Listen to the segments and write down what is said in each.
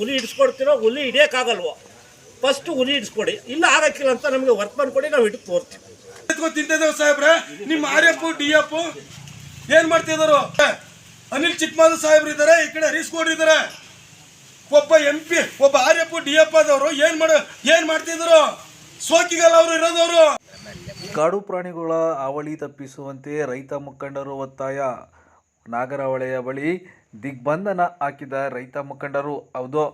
ಹುಲಿ ಹಿಡಿಸ್ಕೊಡ್ತೀರೋ ಹುಲಿ ಹಿಡಿಯೋಕ್ಕಾಗಲ್ವೋ? ಫಸ್ಟ್ ಹುಲಿ ಹಿಡಿಸ್ಕೊಡಿ. ಇಲ್ಲ ಆಗಕ್ಕಿಲ್ಲ ಅಂತ ನಮಗೆ ವರ್ತಮಾನ ಕೊಡಿ ನಾವು ಹಿಡಿದು ತೋರ್ತೀವಿ. ತಿಂತಿದ್ದೇವೆ ಸಾಹೇಬ್ರೆ. ನಿಮ್ಮ ಆರ್ ಎಫ್ ಡಿ ಎಫ್ ಏನ್ ಮಾಡ್ತಿದಾರು ಅನಿಲ್ ಚಿಕ್ಕಮಾದ ಸಾಹೇಬ್ರು ಇದ್ದಾರೆ ಈ ಕಡೆ ಹರೀಶ್ ಗೌಡ್ರು ಇದಾರೆ ಒಬ್ಬ ಎಂ ಪಿ ಒಬ್ಬ ಆರ್ ಎಫ್ ಡಿ ಎಫ್ ಆದವರು ಏನ್ ಮಾಡ ಏನ್ ಮಾಡ್ತಿದ್ರು ಸೋಕಿಗಲ್ಲ ಅವರು ಇರೋದವರು. ಕಾಡು ಪ್ರಾಣಿಗಳ ಹಾವಳಿ ತಪ್ಪಿಸುವಂತೆ ರೈತ ಮುಖಂಡರು ಒತ್ತಾಯ. ನಾಗರಹೊಳೆಯ ಬಳಿ ದಿಗ್ಬಂಧನ ಹಾಕಿದ ರೈತ ಮುಖಂಡರು. ಹೌದು,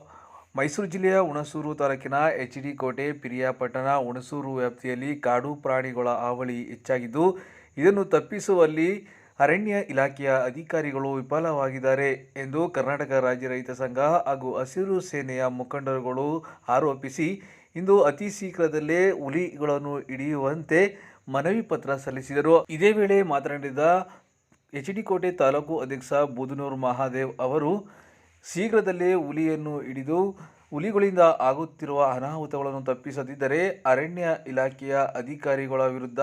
ಮೈಸೂರು ಜಿಲ್ಲೆಯ ಹುಣಸೂರು ತಾಲೂಕಿನ ಎಚ್ ಡಿ ಕೋಟೆ, ಪಿರಿಯಾಪಟ್ಟಣ ಹುಣಸೂರು ವ್ಯಾಪ್ತಿಯಲ್ಲಿ ಕಾಡು ಪ್ರಾಣಿಗಳ ಹಾವಳಿ ಹೆಚ್ಚಾಗಿದ್ದು, ಇದನ್ನು ತಪ್ಪಿಸುವಲ್ಲಿ ಅರಣ್ಯ ಇಲಾಖೆಯ ಅಧಿಕಾರಿಗಳು ವಿಫಲವಾಗಿದ್ದಾರೆ ಎಂದು ಕರ್ನಾಟಕ ರಾಜ್ಯ ರೈತ ಸಂಘ ಹಾಗೂ ಹಸಿರು ಸೇನೆಯ ಮುಖಂಡರುಗಳು ಆರೋಪಿಸಿ, ಇಂದು ಅತಿ ಶೀಘ್ರದಲ್ಲೇ ಹುಲಿಗಳನ್ನು ಹಿಡಿಯುವಂತೆ ಮನವಿ ಪತ್ರ ಸಲ್ಲಿಸಿದರು. ಇದೇ ವೇಳೆ ಮಾತನಾಡಿದ ಎಚ್ ಡಿ ಕೋಟೆ ತಾಲೂಕು ಅಧ್ಯಕ್ಷ ಬೂದನೂರು ಮಹಾದೇವ್ ಅವರು ಶೀಘ್ರದಲ್ಲೇ ಹುಲಿಯನ್ನು ಹಿಡಿದು ಹುಲಿಗಳಿಂದ ಆಗುತ್ತಿರುವ ಅನಾಹುತಗಳನ್ನು ತಪ್ಪಿಸದಿದ್ದರೆ ಅರಣ್ಯ ಇಲಾಖೆಯ ಅಧಿಕಾರಿಗಳ ವಿರುದ್ಧ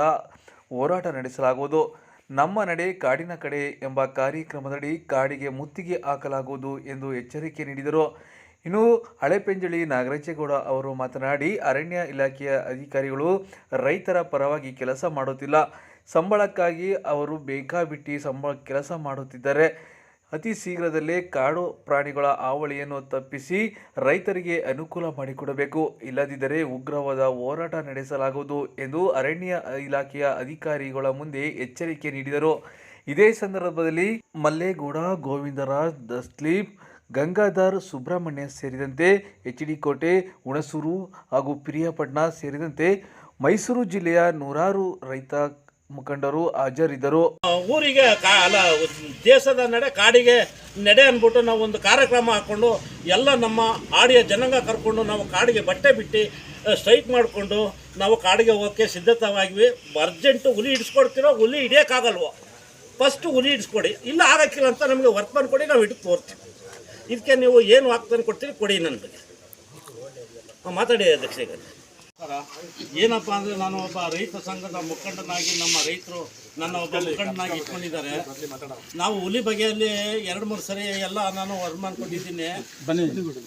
ಹೋರಾಟ ನಡೆಸಲಾಗುವುದು. ನಮ್ಮ ನಡೆ ಕಾಡಿನ ಕಡೆ ಎಂಬ ಕಾರ್ಯಕ್ರಮದಡಿ ಕಾಡಿಗೆ ಮುತ್ತಿಗೆ ಹಾಕಲಾಗುವುದು ಎಂದು ಎಚ್ಚರಿಕೆ ನೀಡಿದರು. ಇನ್ನು ಹಳೆಪೆಂಜಳಿ ನಾಗರಾಜೇಗೌಡ ಅವರು ಮಾತನಾಡಿ, ಅರಣ್ಯ ಇಲಾಖೆಯ ಅಧಿಕಾರಿಗಳು ರೈತರ ಪರವಾಗಿ ಕೆಲಸ ಮಾಡುತ್ತಿಲ್ಲ. ಸಂಬಳಕ್ಕಾಗಿ ಅವರು ಬೇಕಾಬಿಟ್ಟಿ ಸಂಬಳ ಕೆಲಸ ಮಾಡುತ್ತಿದ್ದಾರೆ. ಅತಿ ಶೀಘ್ರದಲ್ಲೇ ಕಾಡು ಪ್ರಾಣಿಗಳ ಹಾವಳಿಯನ್ನು ತಪ್ಪಿಸಿ ರೈತರಿಗೆ ಅನುಕೂಲ ಮಾಡಿಕೊಡಬೇಕು. ಇಲ್ಲದಿದ್ದರೆ ಉಗ್ರವಾದ ಹೋರಾಟ ನಡೆಸಲಾಗುವುದು ಎಂದು ಅರಣ್ಯ ಇಲಾಖೆಯ ಅಧಿಕಾರಿಗಳ ಮುಂದೆ ಎಚ್ಚರಿಕೆ ನೀಡಿದರು. ಇದೇ ಸಂದರ್ಭದಲ್ಲಿ ಮಲ್ಲೇಗೌಡ, ಗೋವಿಂದರಾಜ್, ದಸ್ಲೀಪ್, ಗಂಗಾಧರ್, ಸುಬ್ರಹ್ಮಣ್ಯ ಸೇರಿದಂತೆ ಎಚ್ ಡಿ ಕೋಟೆ, ಹುಣಸೂರು ಹಾಗೂ ಪಿರಿಯಾಪಟ್ಟಣ ಸೇರಿದಂತೆ ಮೈಸೂರು ಜಿಲ್ಲೆಯ ನೂರಾರು ರೈತ ಮುಖಂಡರು, ಹಾಜರಿದ್ದರು. ಊರಿಗೆ ಕಾ ಅಲ್ಲ ದೇಶದ ನಡೆ, ಕಾಡಿಗೆ ನಡೆ ಅಂದ್ಬಿಟ್ಟು ನಾವು ಒಂದು ಕಾರ್ಯಕ್ರಮ ಹಾಕ್ಕೊಂಡು ಎಲ್ಲ ನಮ್ಮ ಆಡಿಯ ಜನಾಂಗ ಕರ್ಕೊಂಡು ನಾವು ಕಾಡಿಗೆ ಬಟ್ಟೆ ಬಿಟ್ಟು ಸ್ಟ್ರೈಕ್ ಮಾಡಿಕೊಂಡು ನಾವು ಕಾಡಿಗೆ ಹೋಗೋಕ್ಕೆ ಸಿದ್ಧತವಾಗಿವಿ. ಅರ್ಜೆಂಟು ಹುಲಿ ಹಿಡಿಸ್ಕೊಡ್ತಿರೋ, ಹುಲಿ ಹಿಡಿಯೋಕ್ಕಾಗಲ್ವೋ? ಫಸ್ಟ್ ಹುಲಿ ಹಿಡಿಸ್ಕೊಡಿ. ಇಲ್ಲ ಆಗಕ್ಕಿಲ್ಲ ಅಂತ ನಮಗೆ ವರ್ತಮಾನ ಕೊಡಿ, ನಾವು ಹಿಡಿದು ತೋರ್ತೀವಿ. ಇದಕ್ಕೆ ನೀವು ಏನು ಹಾಕ್ತಾನೆ ಕೊಡ್ತೀರಿ, ಕೊಡಿ ನನ್ನ ಬಗ್ಗೆ. ಮಾತಾಡಿ ಅಧ್ಯಕ್ಷ ಏನಪ್ಪ ಅಂದರೆ ನಾನು ಒಬ್ಬ ರೈತ ಸಂಘದ ಮುಖಂಡನಾಗಿ ನಮ್ಮ ರೈತರು ನನ್ನ ಒಬ್ಬ ಮುಖಂಡನಾಗಿ ಇಟ್ಕೊಂಡಿದ್ದಾರೆ. ನಾವು ಹುಲಿ ಬಗೆಯಲ್ಲಿ ಎರಡು ಮೂರು ಸರಿ ಎಲ್ಲ ನಾನು ವರ್ತಮಾನ ಕೊಟ್ಟಿದ್ದೀನಿ.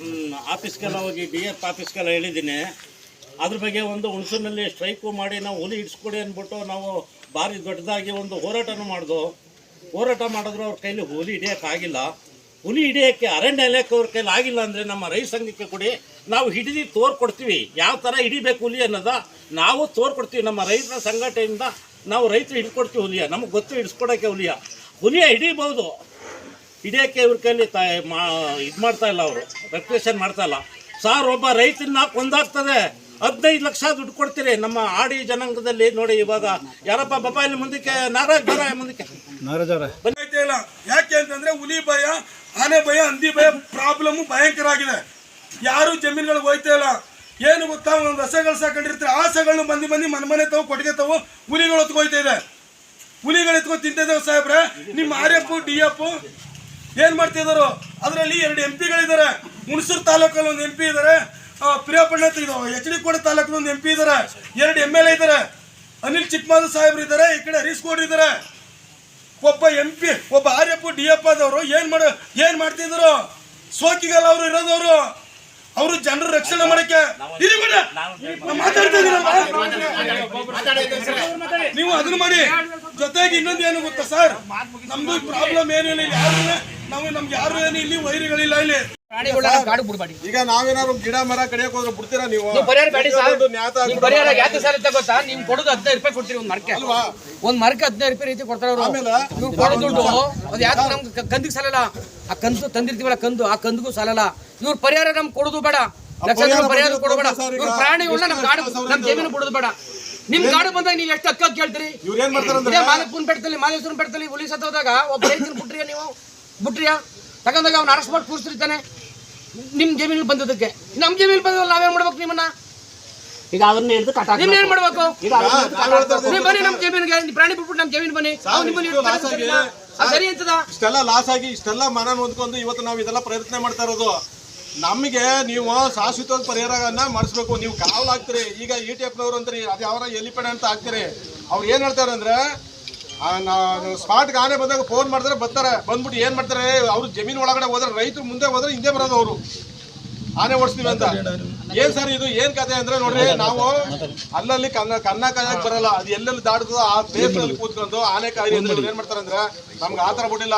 ಹ್ಮ್, ಆಫೀಸ್ಗೆಲ್ಲ ಹೋಗಿ ಡಿ ಎಫ್ ಆಫೀಸ್ಗೆಲ್ಲ ಹೇಳಿದ್ದೀನಿ. ಅದ್ರ ಬಗ್ಗೆ ಒಂದು ಹುಣಸೂರಿನಲ್ಲಿ ಸ್ಟ್ರೈಕು ಮಾಡಿ ನಾವು ಹುಲಿ ಇಡ್ಸ್ಕೊಡಿ ಅಂದ್ಬಿಟ್ಟು ನಾವು ಭಾರಿ ದೊಡ್ಡದಾಗಿ ಒಂದು ಹೋರಾಟನೂ ಮಾಡಿದ್ವು ಹೋರಾಟ ಮಾಡಿದ್ರು ಅವ್ರ ಕೈಲಿ ಹುಲಿ ಹಿಡಿಯೋಕ್ಕಾಗಿಲ್ಲ. ಹುಲಿ ಹಿಡಿಯೋಕ್ಕೆ ಅರಣ್ಯ ಇಲಾಖೆ ಅವ್ರ ಕೈಲಿ ಆಗಿಲ್ಲ ಅಂದರೆ ನಮ್ಮ ರೈತ ಸಂಘಕ್ಕೆ ಕೊಡಿ. ನಾವು ಹಿಡಿದು ತೋರ್ಕೊಡ್ತೀವಿ. ಯಾವ ಥರ ಹಿಡಿಬೇಕು ಹುಲಿ ಅನ್ನೋದ? ನಾವು ತೋರ್ಕೊಡ್ತೀವಿ. ನಮ್ಮ ರೈತರ ಸಂಘಟನೆಯಿಂದ ನಾವು ರೈತರು ಹಿಡ್ಕೊಡ್ತೀವಿ ಹುಲಿಯ. ನಮಗೆ ಗೊತ್ತು ಹಿಡಿಸ್ಕೊಡೋಕ್ಕೆ ಹುಲಿಯ. ಹುಲಿಯ ಹಿಡಿಬೋದು. ಹಿಡಿಯೋಕ್ಕೆ ಇವ್ರ ಕೈಲಿ ತ ಮಾ ಇದು ಮಾಡ್ತಾ ಇಲ್ಲ ಅವರು. ರೆಪ್ಯುಟೇಷನ್ ಮಾಡ್ತಾ ಇಲ್ಲ. ಸಾರ್ ಒಬ್ಬ ರೈತನ ಕೊಂದಾಗ್ತದೆ ಹದಿನೈದು ಲಕ್ಷ ದುಡ್ಡು ಕೊಡ್ತೀರಿ. ನಮ್ಮ ಆಡಿ ಜನಾಂಗದಲ್ಲಿ ನೋಡಿ ಇವಾಗ ಯಾರಪ್ಪ ಬಪ್ಪ ಇಲ್ಲಿ ಮುಂದಕ್ಕೆ ನಾರಾಯಣ ಬರ ಮುಂದಕ್ಕೆ? ಐತೆ ಇಲ್ಲ. ಯಾಕೆ ಅಂತಂದ್ರೆ ಹುಲಿ ಭಯ, ಆನೆ ಭಯ, ಹಂದಿ ಭಯ ಪ್ರಾಬ್ಲಮ್ ಭಯಂಕರ ಆಗಿದೆ ಯಾರು ಜಮೀನುಗಳಿಗೆ ಹೋಯ್ತಾ ಇಲ್ಲ. ಏನು ಗೊತ್ತಾ? ಒಂದು ಹಸಗಳು ಸಾಕೊಂಡಿರ್ತಾರೆ. ಆ ಹಸಗಳನ್ನ ಬಂದು ಬಂದು ಮನೆ ಮನೆ ತಾವು ಕೊಟ್ಟಿಗೆ ತಾವು ಹುಲಿಗಳು ಹೊತ್ಕೊಯ್ತಾ ಇದೆ. ಹುಲಿಗಳು ಎತ್ಕೊಂಡು ತಿಂತಿದ್ದೇವೆ ಸಾಹೇಬ್ರೆ. ನಿಮ್ಮ ಆರ್ ಎಫ್, ಡಿ ಎಫ್ ಏನ್ ಮಾಡ್ತಿದ್ದಾರೋ ಅದರಲ್ಲಿ ಎರಡು ಎಂ ಪಿಗಳಿದ್ದಾರೆ ಹುಣಸೂರು ತಾಲೂಕಲ್ಲಿ ಒಂದು ಎಂ ಪಿ ಇದ್ದಾರೆ ಪ್ರಿಯಾಪಣ್ಣ ಎಚ್ ಡಿ ಕೋಟೆ ತಾಲೂಕಲ್ಲಿ ಒಂದು ಎಂ ಪಿ ಇದ್ದಾರೆ ಎರಡು ಎಂ ಎಲ್ ಎ ಇದ್ದಾರೆ ಅನಿಲ್ ಚಿಕ್ಕಮಾದ ಸಾಹೇಬ್ರು ಇದ್ದಾರೆ ಈ ಕಡೆ ಹರೀಶ್ ಗೌಡ್ರು ಇದ್ದಾರೆ ಒಬ್ಬ ಎಂ ಪಿ ಒಬ್ಬ ಆರ್ ಎಫ್ ಡಿ ಎಫ್ ಆದವರು ಏನ್ ಮಾಡ ಏನ್ ಮಾಡ್ತಿದ್ರು? ಸೋಕಿಗಲ್ಲ ಅವರು ಇರೋದವರು. ಅವರು ಜನರ ರಕ್ಷಣೆ ಮಾಡಕ್ಕೆ ಬಿಡ. ಮಾತಾಡ್ತಾ ನೀವು ಅದನ್ನ ಮಾಡಿ. ಜೊತೆಗೆ ಇನ್ನೊಂದು ಏನು ಗೊತ್ತಾ ಸರ್? ನಮ್ದು ಪ್ರಾಬ್ಲಮ್ ಏನಿಲ್ಲ ಯಾರು ನಾವು ನಮ್ಗೆ ಯಾರು ಏನು ಇಲ್ಲಿ ವೈರಿಗಳಿಲ್ಲ ಇಲ್ಲಿ. ಈಗ ನಾವೇನಾದ್ರು ಗಿಡ ಮರ ಕಡಿಯಕ್ ಹೋದ್ರೆ ಬಿಡ್ತೀರಾ ನೀವು? ನೀವು ಪರಿಹಾರ ಬೇಡಿ ಸರ್. ಒಂದು ನ್ಯಾತ ನೀವು ಪರಿಹಾರ ಯಾಕೆ ಸರ್ ಅಂತ ಗೊತ್ತಾ? ನಿಮ್ ಕೊಡೋದು ಹದಿನೈದು ರೂಪಾಯಿ ಕೊಡ್ತೀರಿ ಒಂದ್ ಮರಕ್ಕೆ. ಒಂದ್ ಮರಕ್ಕೆ ಹದಿನೈದು ರೂಪಾಯಿ ರೀತಿ ಕೊಡ್ತಾರೆ ಅವರು. ಆಮೇಲೆ ಇವ್ರು ಕೊಡೋ ದುಡ್ಡು. ಅದು ಯಾಕೆ ನಮ್ಗೆ ಕಂದಿಗೆ ಸಾಲಲ್ಲ. ಆ ಕಂದು ತಂದಿರ್ತೀವಲ್ಲ ಕಂದು ಆ ಕಂದಿಗೂ ಸಾಲಲ್ಲ. ಇವ್ರ ಪರಿಹಾರ ನಮ್ಗೆ ಕೊಡುದು ಬೇಡ. ಪರಿಹಾರ ಕೊಡಬೇಡ ಪ್ರಾಣಿ ಇವ್ರ ಪ್ರಾಣಿಗಳನ್ನ ನಮ್ ಕಾಡು ಎಷ್ಟು ನಮ್ ಜಮೀನು ಬಿಡೋದು ಬೇಡ. ನಿಮ್ ಕಾಡು ಬಂದಾಗ ನೀವು ಎಷ್ಟು ಅಕ್ಕ ಕೇಳ್ತೀರಿ? ಇವ್ರು ಏನ್ ಬೆಡ್ತಲ್ಲಿ ಇದೇ ಬೆಡ್ತಲ್ಲಿ ಬೆಟ್ಟದಲ್ಲಿ ಮಾದೇಶ್ವರನ ಬೆಟ್ಟದಲ್ಲಿ ಹುಲಿ ಸತ್ತೋದಾಗ ಒಬ್ಬ ರೈತನ ಬಿಟ್ರಿಯ ನೀವು? ಬಿಟ್ರಿಯ? ತಗೊಂಡಾಗ ಅವ್ನು ಅರೆಸ್ಟ್ ಮಾಡಿ ಕೂರಿಸ್ತಿರ್ತಾನೆ ನಿಮ್ ಜಮೀನಿಗೆ ಬಂದದಕ್ಕೆ. ನಮ್ ಜಮೀನು ಬಂದ ನಾವೇನ್ ಮಾಡ್ಬೇಕು ನಿಮ್ಮನ್ನ? ಈಗ ಅದನ್ನ ಹಿಡಿದು ಕಟಾಕ್ ನಿಮ್ ಏನ್ ಮಾಡ್ಬೇಕು? ನೀವು. ಬನ್ನಿ ನಮ್ ಜಮೀನಿಗೆ. ನೀವ್ ಪ್ರಾಣಿ ಬಿಟ್ಬಿಟ್ಟು ನಮ್ಮ ಜಮೀನ್ ಬನ್ನಿ. ನಿಮ್ಮನ್ನ ಅದ್ ಸರಿ ಅಂತದ ಇಷ್ಟೆಲ್ಲ ಲಾಸ್ ಆಗಿ ಇಷ್ಟೆಲ್ಲ ಮನ ಹೊಂದ್ಕೊಂಡು ಇವತ್ತು ನಾವು ಇದೆಲ್ಲ ಪ್ರಯತ್ನ ಮಾಡ್ತಾ ಇರೋದು. ನಮಗೆ ನೀವು ಶಾಶ್ವತವಾಗಿ ಪರಿಹಾರಗಳನ್ನ ಮಾಡಿಸ್ಬೇಕು. ನೀವು ಕಾವಲು ಹಾಕ್ತೀರಿ ಈಗ ಇ ಟಿ ಎಫ್ನವ್ರು ಅಂತೀರಿ ಅದು ಯಾವ ಎಲಿಪೆಡ್ ಅಂತ ಹಾಕ್ತೀರಿ ಅವ್ರು ಏನ್ ಹೇಳ್ತಾರೆ ಅಂದ್ರೆ ಸ್ಮಾರ್ಟ್ ಆನೆ ಬಂದಾಗ ಫೋನ್ ಮಾಡಿದ್ರೆ ಬರ್ತಾರೆ. ಬಂದ್ಬಿಟ್ಟು ಏನ್ ಮಾಡ್ತಾರೆ? ಅವ್ರು ಜಮೀನ್ ಒಳಗಡೆ ಹೋದ್ರೆ ರೈತರು ಮುಂದೆ ಹೋದ್ರೆ ಹಿಂದೆ ಬರೋದು ಅವರು. ಆನೆ ಓಡಿಸ್ತೀವಿ ಅಂತ. ಏನ್ ಸರ್ ಇದು? ಏನ್ ಕತೆ ಅಂದ್ರೆ ನೋಡ್ರಿ ನಾವು ಅಲ್ಲಲ್ಲಿ ಕನ್ನ ಕನ್ನ ಕಾಯಕ್ ಬರಲ್ಲ. ಅದು ಎಲ್ಲೆಲ್ಲಿ ದಾಡ್ತದ ಆ ಪ್ಲೇಸ್ ಅಲ್ಲಿ ಕೂತ್ಕೊಂಡು ಆನೆ ಕಾಯಿ ಅಂದ್ರೆ ಏನ್ ಮಾಡ್ತಾರೆ ಅಂದ್ರೆ ನಮ್ಗೆ ಆತರ ಬಿಟ್ಟಿಲ್ಲ.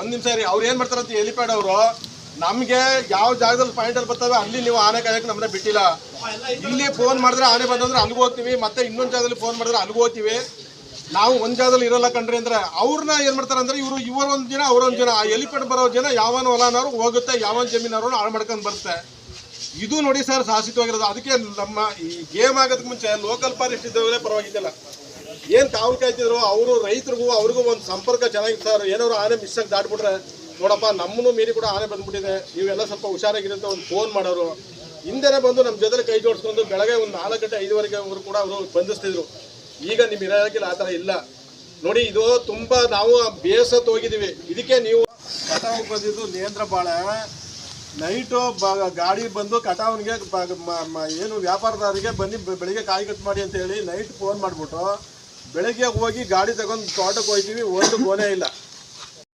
ಒಂದ್ ನಿಮಿಷ ರೀ ಅವ್ರು ಏನ್ ಮಾಡ್ತಾರೆ ಅಂತ ಎಲಿಪ್ಯಾಡ್ ಅವರು ನಮ್ಗೆ ಯಾವ ಜಾಗದಲ್ಲಿ ಪಾಯಿಂಟ್ ಅಲ್ಲಿ ಬರ್ತವೆ, ಅಲ್ಲಿ ನೀವು ಆನೆ ಕಾಯಕ್ ನಮ್ಮನ್ನ ಬಿಟ್ಟಿಲ್ಲ. ಇಲ್ಲಿ ಫೋನ್ ಮಾಡಿದ್ರೆ ಆನೆ ಬಂದಂದ್ರೆ ಅಲ್ಲಿಗೆ ಹೋಗ್ತೀವಿ, ಮತ್ತೆ ಇನ್ನೊಂದು ಜಾಗದಲ್ಲಿ ಫೋನ್ ಮಾಡಿದ್ರೆ ಅಲ್ಲಿ ಹೋಗ್ತೀವಿ. ನಾವು ಒಂದ್ ಜಾಗದಲ್ಲಿ ಇರಲ್ಲ ಕಣ್ರಿ ಅಂದ್ರೆ, ಅವ್ರನ್ನ ಏನ್ ಮಾಡ್ತಾರೆ ಅಂದ್ರೆ ಇವರು ಇವರ ಒಂದ್ ಜನ ಅವ್ರ ಒಂದ್ ಜನ ಆ ಎಲಿಪ್ಯಾಡ್ ಬರೋ ಜನ ಯಾವನ್ ಹೊಲನವ್ರು ಹೋಗುತ್ತೆ, ಯಾವನ್ ಜಮೀನವ್ರು ಹಾಳು ಮಾಡ್ಕೊಂಡ್ ಬರುತ್ತೆ. ಇದು ನೋಡಿ ಸರ್ ಸಾಹಸಿತವಾಗಿರೋದು ಅದಕ್ಕೆ ನಮ್ಮ ಈ ಗೇಮ್ ಆಗೋದಕ್ಕೆ ಮುಂಚೆ ಲೋಕಲ್ ಫಾರೆಸ್ಟ್ ಇದ್ದವರೇ ಪರವಾಗಿದ್ದಿಲ್ಲ. ಏನ್ ತಾವು ಕಾಯ್ತಿದ್ರು ಅವರು ರೈತರಿಗೂ ಅವ್ರಿಗೂ ಒಂದು ಸಂಪರ್ಕ ಚೆನ್ನಾಗಿತ್ತು ಸರ್. ಏನಾದ್ರು ಆನೆ ಮಿಸ್ ಆಗಿ ದಾಟ್ಬಿಟ್ರೆ ನೋಡಪ್ಪ, ನಮ್ಮನ್ನು ಮೀರಿ ಕೂಡ ಆನೆ ಬಂದ್ಬಿಟ್ಟಿದೆ. ನೀವೆಲ್ಲ ಸ್ವಲ್ಪ ಹುಷಾರಾಗಿರಿ ಅಂತ ಒಂದು ಫೋನ್ ಮಾಡೋರು. ಹಿಂದೆನೆ ಬಂದು ನಮ್ಮ ಜೊತೆ ಕೈ ಜೋಡಿಸ್ಕೊಂಡು ಬೆಳಗ್ಗೆ ಒಂದು ನಾಲ್ಕು ಗಂಟೆ ಐದುವರೆಗೆ ಅವರು ಕೂಡ ಅವರು ಬಂಧಿಸ್ತಿದ್ರು. ಈಗ ನಿಮ್ಮ ಇಲಾಖೆಲಿ ಆ ಥರ ಇಲ್ಲ. ನೋಡಿ, ಇದು ತುಂಬ ನಾವು ಬೇಸತ್ ಹೋಗಿದ್ದೀವಿ. ಇದಕ್ಕೆ ನೀವು ಕಟಾವು ಬಂದಿದ್ದು ನೇಂದ್ರ ಬಾಳ. ನೈಟು ಗಾಡಿ ಬಂದು ಕಟಾವನಿಗೆ ಏನು ವ್ಯಾಪಾರದಾರಿಗೆ ಬನ್ನಿ ಬೆಳಿಗ್ಗೆ ಕಾಯಿ ಕಟ್ ಮಾಡಿ ಅಂತ ಹೇಳಿ ನೈಟ್ ಫೋನ್ ಮಾಡಿಬಿಟ್ಟು ಬೆಳಗ್ಗೆ ಹೋಗಿ ಗಾಡಿ ತಗೊಂಡು ತೋಟಕ್ಕೆ ಹೋಗ್ತೀವಿ ಒಂದು ಗೋನೆ ಇಲ್ಲ.